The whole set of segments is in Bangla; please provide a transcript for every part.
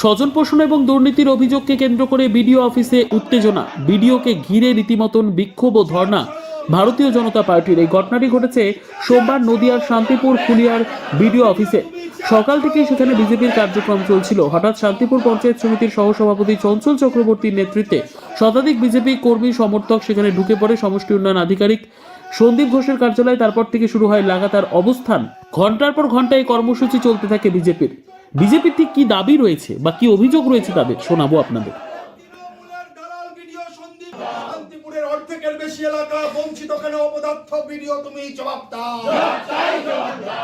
স্বজন পোষণ এবং দুর্নীতির অভিযোগকে কেন্দ্র করে বিডিও অফিসে উত্তেজনা। বিডিওকে ঘিরে রীতিমতন বিক্ষোভ ও ধর্ণা। ভারতীয় জনতা পার্টির এই ঘটনাটি ঘটেছে সোমবার নদিয়ার শান্তিপুর ফুলিয়ার বিডিও অফিসে। সকাল থেকেই সেখানে বিজেপির কার্যক্রম চলছিল। হঠাৎ শান্তিপুর পঞ্চায়েত সমিতির সহসভাপতি চঞ্চল চক্রবর্তীর নেতৃত্বে শতাধিক বিজেপি কর্মী সমর্থক সেখানে ঢুকে পড়ে সমষ্টি উন্নয়ন আধিকারিক সন্দীপ ঘোষের কার্যালয়ে। তারপর থেকে শুরু হয় লাগাতার অবস্থান। ঘণ্টার পর ঘণ্টা এই কর্মসূচি চলতে থাকে বিজেপির। বিজেপির ঠিক কি দাবি রয়েছে বা কি অভিযোগ রয়েছে তাদের? শোনাবো আপনাদের। তৃণমূলের দালাল ভিডিও সন্দীপ শান্তিপুরের অর্ধেকের বেশি এলাকা বঞ্চিত কেন? অপদার্থ ভিডিও তুমি জবাব দাও।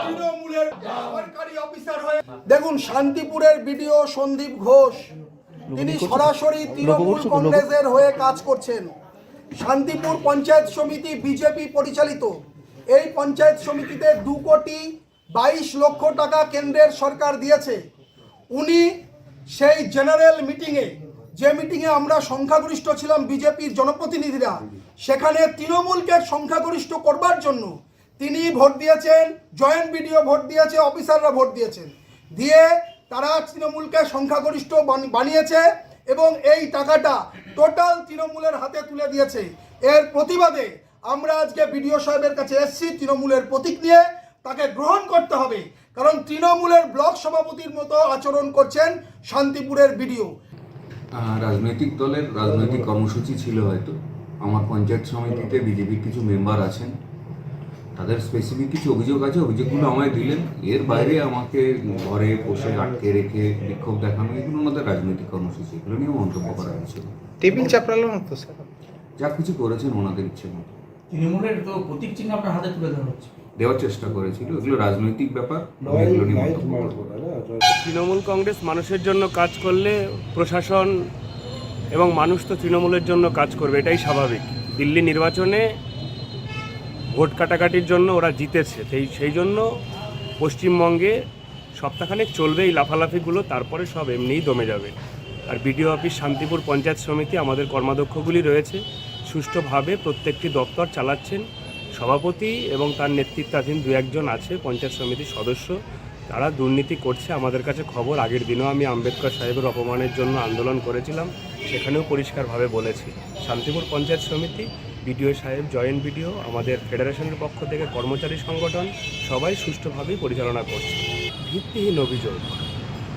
তৃণমূলের সরকারি অফিসার হয়ে দেখুন শান্তিপুরের ভিডিও সন্দীপ ঘোষ। তিনি সরাসরি তৃণমূল কংগ্রেসের হয়ে কাজ করছেন। শান্তিপুর পঞ্চায়েত সমিতি বিজেপি পরিচালিত। এই পঞ্চায়েত সমিতিতে দু কোটি বাইশ লক্ষ টাকা কেন্দ্রের সরকার দিয়েছে। উনি সেই জেনারেল মিটিংয়ে, যে মিটিংয়ে আমরা সংখ্যাগরিষ্ঠ ছিলাম বিজেপির জনপ্রতিনিধিরা, সেখানে তৃণমূলকে সংখ্যাগরিষ্ঠ করবার জন্য তিনি ভোট দিয়েছেন, জয়েন্ট বিডিও ভোট দিয়েছে, অফিসাররা ভোট দিয়েছেন। দিয়ে তারা তৃণমূলকে সংখ্যাগরিষ্ঠ বানি- বানিয়েছে এবং এই টাকাটা টোটাল তৃণমূলের হাতে তুলে দিয়েছে। এর প্রতিবাদে আমরা আজকে বিডিও সাহেবের কাছে এসেছি তৃণমূলের প্রতীক নিয়ে। তাকে গ্রহণ করতে হবে। কারণ তৃণমূলের ব্লক সভাপতির মতো আচরণ করছেন শান্তিপুরের বিডিও। রাজনৈতিক দলের রাজনৈতিক কর্মসূচি ছিল হয়তো। আমার পঞ্চায়েত সমিতিতে বিজেপির কিছু মেম্বার আছেন। তাদের স্পেসিফিক কিছু অভিযোগ আছে অভিযোগগুলো আমায় দিলেন। এর বাইরে আমাকে ঘরে বসে আটকে রেখে বিক্ষোভ দেখানো এগুলো ওনাদের রাজনৈতিক কর্মসূচি। এগুলো নিয়ে মন্তব্য করা হয়েছিল। টেবিল চাপড়ালো না তো স্যার। যা কিছু করেছেন ওনাদের ইচ্ছে মতো। তৃণমূলের তো প্রতীক চিহ্ন আপনার হাতে তুলে ধরা হচ্ছে। দেওয়ার চেষ্টা করেছিল এগুলো রাজনৈতিক ব্যাপার। তৃণমূল কংগ্রেস মানুষের জন্য কাজ করলে প্রশাসন এবং মানুষ তো তৃণমূলের জন্য কাজ করবে এটাই স্বাভাবিক। দিল্লি নির্বাচনে ভোট কাটাকাটির জন্য ওরা জিতেছে সেই সেই জন্য পশ্চিমবঙ্গে সপ্তাহখানেক চলবে এই লাফালাফিগুলো তারপরে সব এমনিই দমে যাবে। আর বিডিও অফিস শান্তিপুর পঞ্চায়েত সমিতি আমাদের কর্মাধ্যক্ষগুলি রয়েছে। সুষ্ঠুভাবে প্রত্যেকটি দপ্তর চালাচ্ছেন সভাপতি এবং তার নেতৃত্বাধীন দু একজন আছে, পঞ্চায়েত সমিতির সদস্য। তারা দুর্নীতি করছে। আমাদের কাছে খবর, আগের দিনও আমি আম্বেদকর সাহেবের অপমানের জন্য আন্দোলন করেছিলাম, সেখানেও পরিষ্কারভাবে বলেছি। শান্তিপুর পঞ্চায়েত সমিতি, বিডিও সাহেব, জয়েন্ট বিডিও, আমাদের ফেডারেশনের পক্ষ থেকে কর্মচারী সংগঠন, সবাই সুষ্ঠুভাবেই পরিচালনা করছে। ভিত্তিহীন অভিযোগ।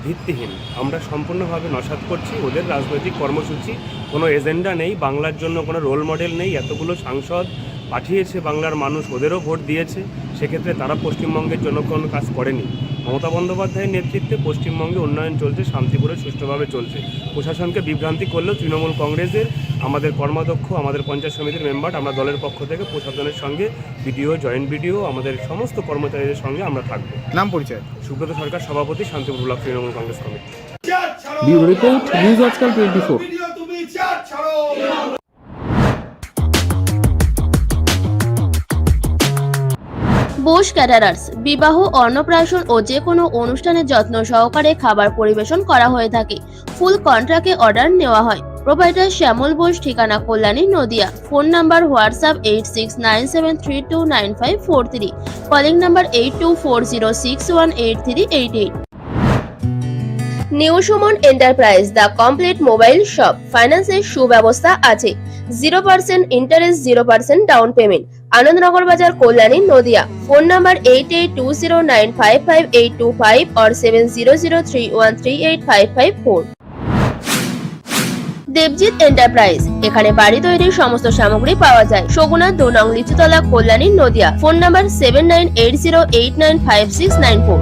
ভিত্তিহীন। আমরা সম্পূর্ণভাবে নসাত করছি ওদের রাজনৈতিক কর্মসূচি। কোনো এজেন্ডা নেই, বাংলার জন্য কোনো রোল মডেল নেই। এতগুলো সাংসদ পাঠিয়েছে বাংলার মানুষ, ওদেরও ভোট দিয়েছে। সেক্ষেত্রে তারা পশ্চিমবঙ্গের জন্য কোনো কাজ করেনি। মমতা বন্দ্যোপাধ্যায়ের নেতৃত্বে পশ্চিমবঙ্গে উন্নয়ন চলছে, শান্তিপুরে সুষ্ঠুভাবে চলছে। প্রশাসনকে বিভ্রান্তি করলেও তৃণমূল কংগ্রেসের আমাদের কর্মাধ্যক্ষ আমাদের পঞ্চায়েত সমিতির মেম্বার আমরা দলের পক্ষ থেকে প্রশাসনের সঙ্গে বিডিও জয়েন্ট বিডিও আমাদের সমস্ত কর্মচারীদের সঙ্গে আমরা থাকব। নাম পরিচয়? সুব্রত সরকার সভাপতি Shantipur block Trinamool Congress committee. Bureau report news Aajkaal twenty four Bose caterers বিবাহ অন্নপ্রাশন ও যে কোনো অনুষ্ঠানে যত্ন সহকারে খাবার পরিবেশন করা হয়ে থাকে। ফুল কন্ট্রাক্টে অর্ডার নেওয়া হয়। প্রোভাইডার শ্যামল বোস, ঠিকানা Kalyani, Nadia. Phone number WhatsApp eight six nine seven three two nine five four three. Calling number eight two four zero six one eight three eight eight. New Suman enterprise, the complete mobile shop. ফাইন্যান্সের সুব্যবস্থা আছে। Zero percent interest, zero percent down payment. Anandnagar Bazar, Kalyani, Nadia. Phone number eight eight two zero nine five five eight two five আর seven zero zero three one three eight five five four. Debjit enterprise এখানে বাড়ি তৈরির সমস্ত সামগ্রী পাওয়া যায়। Saguna দোনং Lichutala Kalyani Nadia. Phone number seven nine eight zero eight nine five six nine four